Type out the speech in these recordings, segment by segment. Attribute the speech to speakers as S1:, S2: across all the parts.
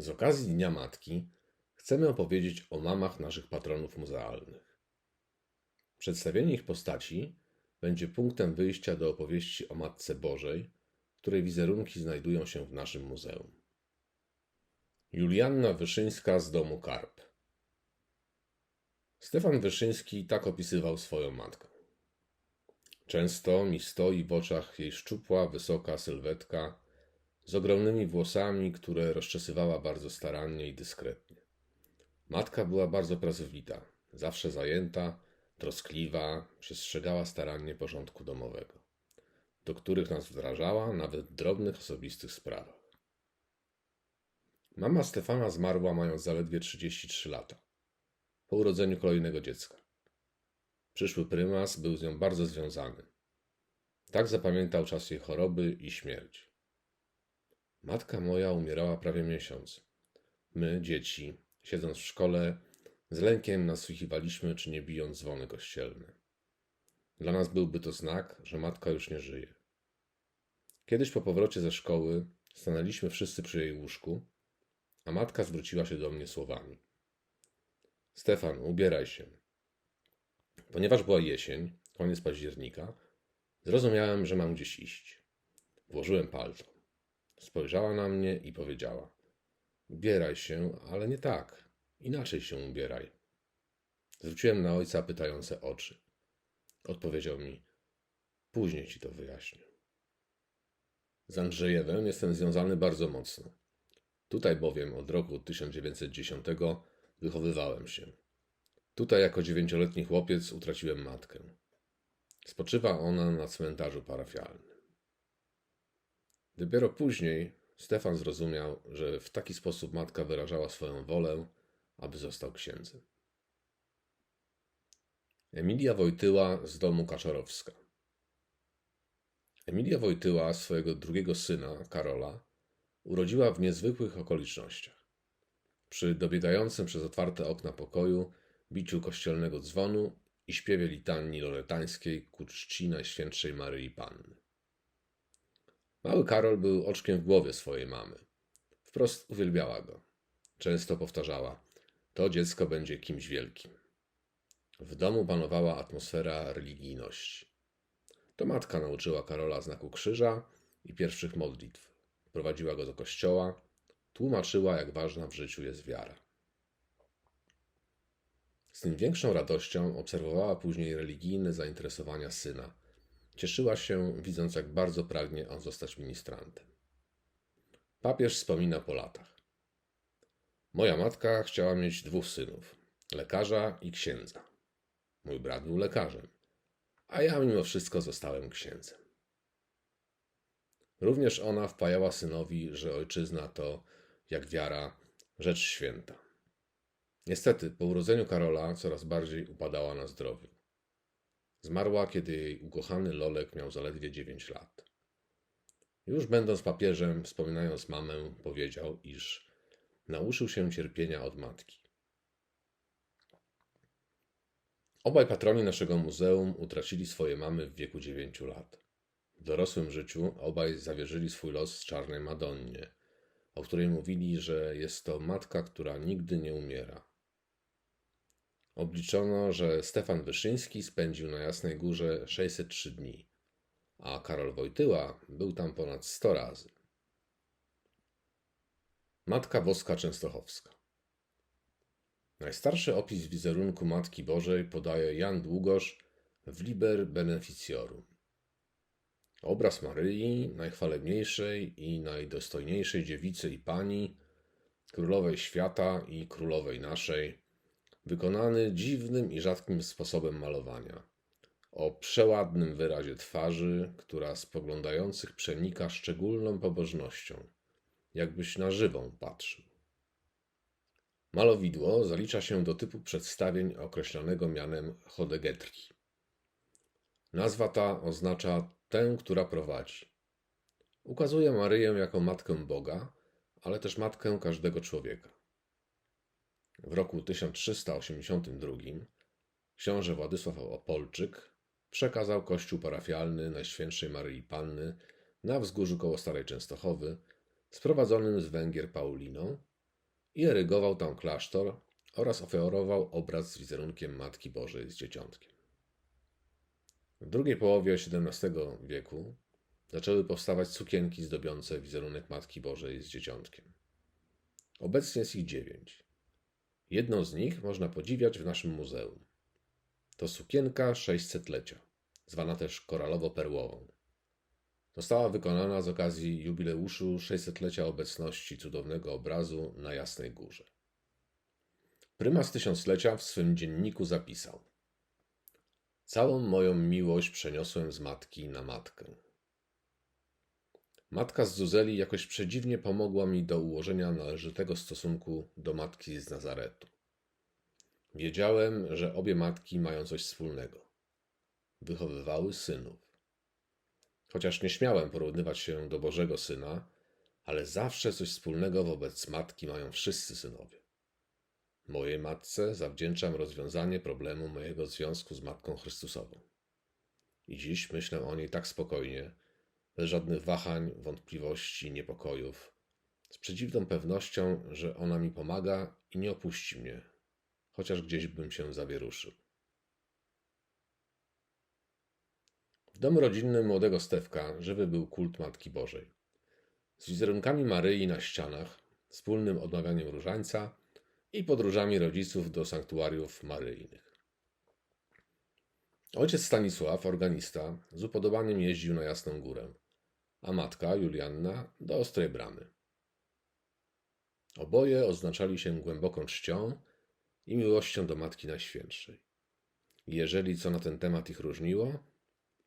S1: Z okazji Dnia Matki chcemy opowiedzieć o mamach naszych patronów muzealnych. Przedstawienie ich postaci będzie punktem wyjścia do opowieści o Matce Bożej, której wizerunki znajdują się w naszym muzeum. Julianna Wyszyńska z domu Karp. Stefan Wyszyński tak opisywał swoją matkę. Często mi stoi w oczach jej szczupła, wysoka sylwetka z ogromnymi włosami, które rozczesywała bardzo starannie i dyskretnie. Matka była bardzo pracowita, zawsze zajęta, troskliwa, przestrzegała starannie porządku domowego, do których nas wdrażała nawet w drobnych osobistych sprawach. Mama Stefana zmarła mając zaledwie 33 lata, po urodzeniu kolejnego dziecka. Przyszły prymas był z nią bardzo związany. Tak zapamiętał czas jej choroby i śmierci. Matka moja umierała prawie miesiąc. My, dzieci, siedząc w szkole, z lękiem nasłuchiwaliśmy, czy nie biją dzwony kościelne. Dla nas byłby to znak, że matka już nie żyje. Kiedyś po powrocie ze szkoły stanęliśmy wszyscy przy jej łóżku, a matka zwróciła się do mnie słowami: Stefan, ubieraj się. Ponieważ była jesień, koniec października, zrozumiałem, że mam gdzieś iść. Włożyłem palto. Spojrzała na mnie i powiedziała: Ubieraj się, ale nie tak. Inaczej się ubieraj. Zwróciłem na ojca pytające oczy. Odpowiedział mi: Później ci to wyjaśnię. Z Andrzejewem jestem związany bardzo mocno. Tutaj bowiem od roku 1910 wychowywałem się. Tutaj jako dziewięcioletni chłopiec utraciłem matkę. Spoczywa ona na cmentarzu parafialnym. Dopiero później Stefan zrozumiał, że w taki sposób matka wyrażała swoją wolę, aby został księdzem. Emilia Wojtyła z domu Kaczorowska. Emilia Wojtyła swojego drugiego syna, Karola, urodziła w niezwykłych okolicznościach. Przy dobiegającym przez otwarte okna pokoju biciu kościelnego dzwonu i śpiewie litanii loretańskiej ku czci Najświętszej Maryi Panny. Mały Karol był oczkiem w głowie swojej mamy. Wprost uwielbiała go. Często powtarzała: To dziecko będzie kimś wielkim. W domu panowała atmosfera religijności. To matka nauczyła Karola znaku krzyża i pierwszych modlitw. Prowadziła go do kościoła, tłumaczyła, jak ważna w życiu jest wiara. Z tym większą radością obserwowała później religijne zainteresowania syna. Cieszyła się, widząc, jak bardzo pragnie on zostać ministrantem. Papież wspomina po latach. Moja matka chciała mieć dwóch synów lekarza i księdza. Mój brat był lekarzem, a ja mimo wszystko zostałem księdzem. Również ona wpajała synowi, że ojczyzna to, jak wiara, rzecz święta. Niestety, po urodzeniu Karola coraz bardziej upadała na zdrowiu. Zmarła, kiedy jej ukochany Lolek miał zaledwie 9 lat. Już będąc papieżem, wspominając mamę, powiedział, iż nauczył się cierpienia od matki. Obaj patroni naszego muzeum utracili swoje mamy w wieku 9 lat. W dorosłym życiu obaj zawierzyli swój los czarnej Madonnie, o której mówili, że jest to matka, która nigdy nie umiera. Obliczono, że Stefan Wyszyński spędził na Jasnej Górze 603 dni, a Karol Wojtyła był tam ponad 100 razy. Matka Boska Częstochowska Najstarszy opis wizerunku Matki Bożej podaje Jan Długosz w Liber Beneficiorum. Obraz Maryi, najchwalebniejszej i najdostojniejszej dziewicy i pani, królowej świata i królowej naszej, wykonany dziwnym i rzadkim sposobem malowania. O przeładnym wyrazie twarzy, która spoglądających przenika szczególną pobożnością, jakbyś na żywą patrzył. Malowidło zalicza się do typu przedstawień określonego mianem chodegetrii. Nazwa ta oznacza tę, która prowadzi. Ukazuje Maryję jako matkę Boga, ale też matkę każdego człowieka. W roku 1382 książę Władysław Opolczyk przekazał kościół parafialny Najświętszej Maryi Panny na wzgórzu koło Starej Częstochowy, sprowadzonym z Węgier Pauliną, i erygował tam klasztor oraz ofiarował obraz z wizerunkiem Matki Bożej z Dzieciątkiem. W drugiej połowie XVII wieku zaczęły powstawać sukienki zdobiące wizerunek Matki Bożej z Dzieciątkiem. Obecnie jest ich dziewięć. Jedną z nich można podziwiać w naszym muzeum. To sukienka 600-lecia, zwana też koralowo-perłową. Została wykonana z okazji jubileuszu 600-lecia obecności cudownego obrazu na Jasnej Górze. Prymas Tysiąclecia w swym dzienniku zapisał Całą moją miłość przeniosłem z matki na matkę. Matka z Zuzeli jakoś przedziwnie pomogła mi do ułożenia należytego stosunku do matki z Nazaretu. Wiedziałem, że obie matki mają coś wspólnego. Wychowywały synów. Chociaż nie śmiałem porównywać się do Bożego Syna, ale zawsze coś wspólnego wobec matki mają wszyscy synowie. Mojej matce zawdzięczam rozwiązanie problemu mojego związku z Matką Chrystusową. I dziś myślę o niej tak spokojnie, bez żadnych wahań, wątpliwości, niepokojów, z przedziwną pewnością, że ona mi pomaga i nie opuści mnie, chociaż gdzieś bym się zawieruszył. W domu rodzinnym młodego Stewka żywy był kult Matki Bożej. Z wizerunkami Maryi na ścianach, wspólnym odmawianiem różańca i podróżami rodziców do sanktuariów maryjnych. Ojciec Stanisław, organista, z upodobaniem jeździł na Jasną Górę, a matka, Julianna, do Ostrej Bramy. Oboje oznaczali się głęboką czcią i miłością do Matki Najświętszej. Jeżeli co na ten temat ich różniło,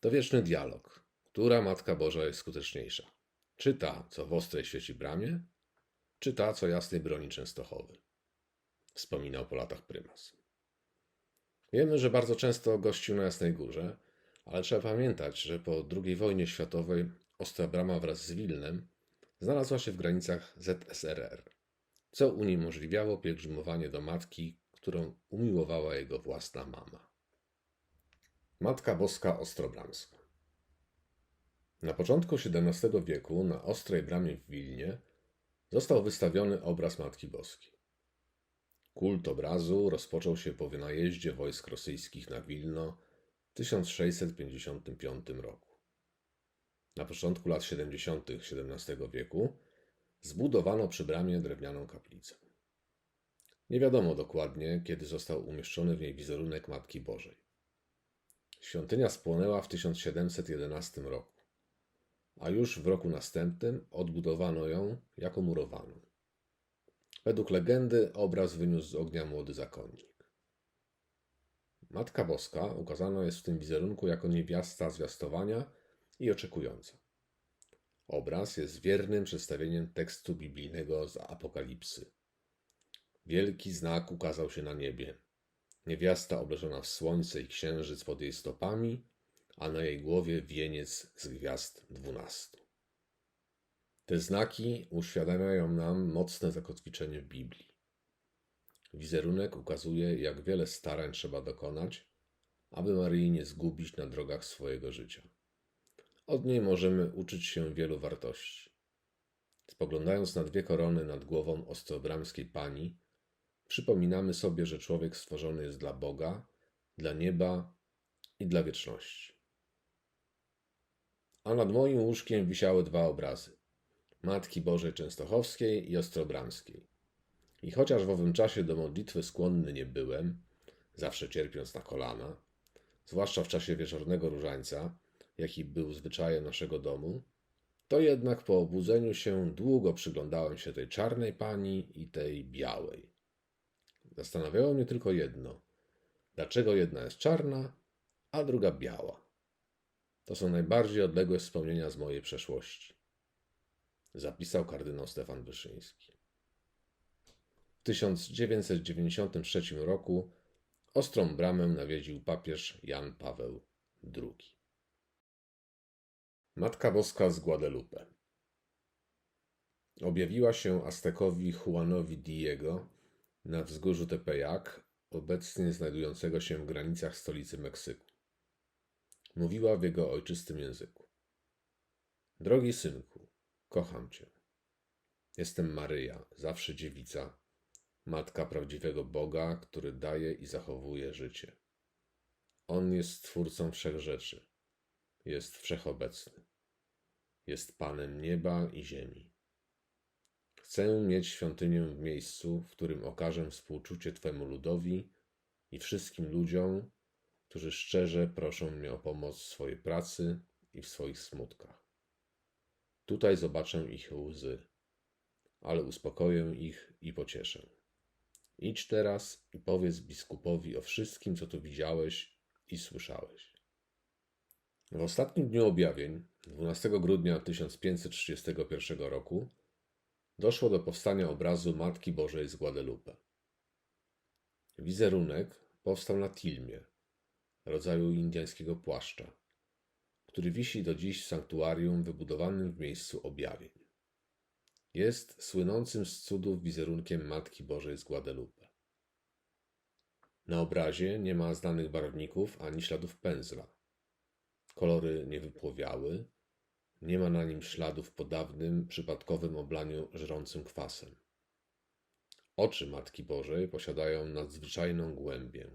S1: to wieczny dialog, która Matka Boża jest skuteczniejsza. Czy ta, co w Ostrej świeci bramie, czy ta, co jasnej broni Częstochowy wspominał po latach prymas. Wiemy, że bardzo często gościł na Jasnej Górze, ale trzeba pamiętać, że po II wojnie światowej Ostra Brama wraz z Wilnem znalazła się w granicach ZSRR, co uniemożliwiało pielgrzymowanie do matki, którą umiłowała jego własna mama. Matka Boska Ostrobramska Na początku XVII wieku na Ostrej Bramie w Wilnie został wystawiony obraz Matki Boskiej. Kult obrazu rozpoczął się po wynajeździe wojsk rosyjskich na Wilno w 1655 roku. Na początku lat 70. XVII wieku zbudowano przy bramie drewnianą kaplicę. Nie wiadomo dokładnie, kiedy został umieszczony w niej wizerunek Matki Bożej. Świątynia spłonęła w 1711 roku, a już w roku następnym odbudowano ją jako murowaną. Według legendy obraz wyniósł z ognia młody zakonnik. Matka Boska ukazana jest w tym wizerunku jako niewiasta zwiastowania i oczekująca. Obraz jest wiernym przedstawieniem tekstu biblijnego z Apokalipsy. Wielki znak ukazał się na niebie. Niewiasta obleżona w słońce i księżyc pod jej stopami, a na jej głowie wieniec z gwiazd dwunastu. Te znaki uświadamiają nam mocne zakotwiczenie w Biblii. Wizerunek ukazuje, jak wiele starań trzeba dokonać, aby Maryi nie zgubić na drogach swojego życia. Od niej możemy uczyć się wielu wartości. Spoglądając na dwie korony nad głową ostrobramskiej pani, przypominamy sobie, że człowiek stworzony jest dla Boga, dla nieba i dla wieczności. A nad moim łóżkiem wisiały dwa obrazy Matki Bożej Częstochowskiej i Ostrobramskiej. I chociaż w owym czasie do modlitwy skłonny nie byłem, zawsze cierpiąc na kolana, zwłaszcza w czasie wieczornego różańca, jaki był zwyczajem naszego domu, to jednak po obudzeniu się długo przyglądałem się tej czarnej pani i tej białej. Zastanawiało mnie tylko jedno: dlaczego jedna jest czarna, a druga biała? To są najbardziej odległe wspomnienia z mojej przeszłości zapisał kardynał Stefan Wyszyński. W 1993 roku ostrą bramę nawiedził papież Jan Paweł II. Matka Boska z Guadalupe objawiła się Aztekowi Juanowi Diego na wzgórzu Tepeyac, obecnie znajdującego się w granicach stolicy Meksyku. Mówiła w jego ojczystym języku. Drogi synku, Kocham cię. Jestem Maryja, zawsze dziewica, matka prawdziwego Boga, który daje i zachowuje życie. On jest Stwórcą wszech rzeczy, jest wszechobecny, jest Panem nieba i ziemi. Chcę mieć świątynię w miejscu, w którym okażę współczucie Twemu ludowi i wszystkim ludziom, którzy szczerze proszą mnie o pomoc w swojej pracy i w swoich smutkach. Tutaj zobaczę ich łzy, ale uspokoję ich i pocieszę. Idź teraz i powiedz biskupowi o wszystkim, co tu widziałeś i słyszałeś. W ostatnim dniu objawień, 12 grudnia 1531 roku, doszło do powstania obrazu Matki Bożej z Guadalupe. Wizerunek powstał na tilmie, rodzaju indyjskiego płaszcza, który wisi do dziś w sanktuarium wybudowanym w miejscu objawień. Jest słynącym z cudów wizerunkiem Matki Bożej z Guadalupe. Na obrazie nie ma znanych barwników ani śladów pędzla. Kolory nie wypłowiały, nie ma na nim śladów po dawnym, przypadkowym oblaniu żrącym kwasem. Oczy Matki Bożej posiadają nadzwyczajną głębię.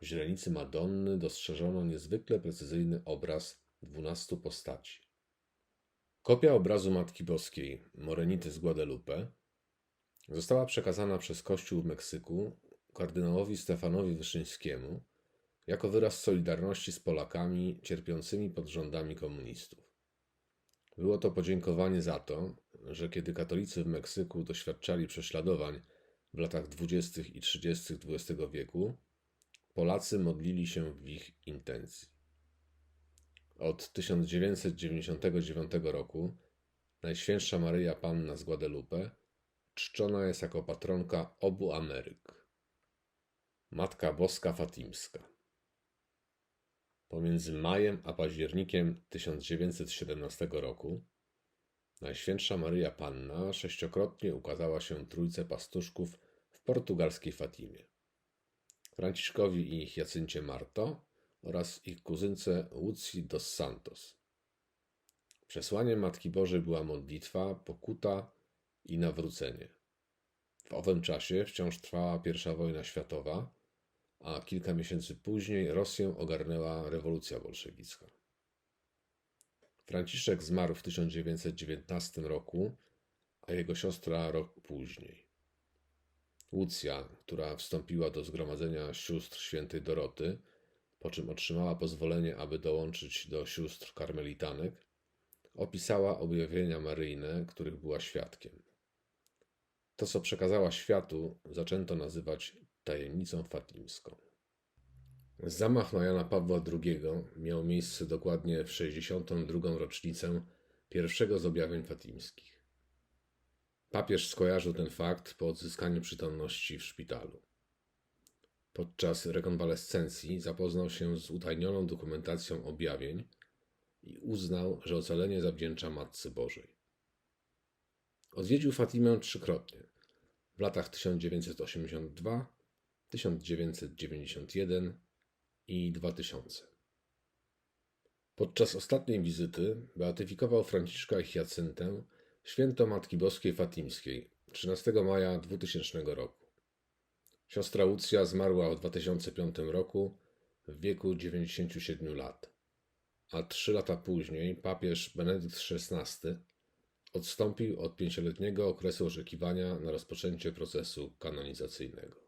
S1: W źrenicy Madonny dostrzeżono niezwykle precyzyjny obraz dwunastu postaci. Kopia obrazu Matki Boskiej Morenity z Guadalupe została przekazana przez Kościół w Meksyku kardynałowi Stefanowi Wyszyńskiemu jako wyraz solidarności z Polakami cierpiącymi pod rządami komunistów. Było to podziękowanie za to, że kiedy katolicy w Meksyku doświadczali prześladowań w latach 20. i 30. XX wieku, Polacy modlili się w ich intencji. Od 1999 roku Najświętsza Maryja Panna z Guadalupe czczona jest jako patronka obu Ameryk. Matka Boska Fatimska. Pomiędzy majem a październikiem 1917 roku Najświętsza Maryja Panna sześciokrotnie ukazała się trójce pastuszków w portugalskiej Fatimie. Franciszkowi i ich Jacyncie Marto oraz ich kuzynce Łucji dos Santos. Przesłaniem Matki Bożej była modlitwa, pokuta i nawrócenie. W owym czasie wciąż trwała I wojna światowa, a kilka miesięcy później Rosję ogarnęła rewolucja bolszewicka. Franciszek zmarł w 1919 roku, a jego siostra rok później. Łucja, która wstąpiła do zgromadzenia sióstr świętej Doroty, po czym otrzymała pozwolenie, aby dołączyć do sióstr karmelitanek, opisała objawienia maryjne, których była świadkiem. To, co przekazała światu, zaczęto nazywać tajemnicą fatimską. Zamach na Jana Pawła II miał miejsce dokładnie w 62. rocznicę pierwszego z objawień fatimskich. Papież skojarzył ten fakt po odzyskaniu przytomności w szpitalu. Podczas rekonwalescencji zapoznał się z utajnioną dokumentacją objawień i uznał, że ocalenie zawdzięcza Matce Bożej. Odwiedził Fatimę trzykrotnie w latach 1982, 1991 i 2000. Podczas ostatniej wizyty beatyfikował Franciszka i Hyacyntę święto Matki Boskiej Fatimskiej 13 maja 2000 roku. Siostra Łucja zmarła w 2005 roku w wieku 97 lat, a trzy lata później papież Benedykt XVI odstąpił od pięcioletniego okresu oczekiwania na rozpoczęcie procesu kanonizacyjnego.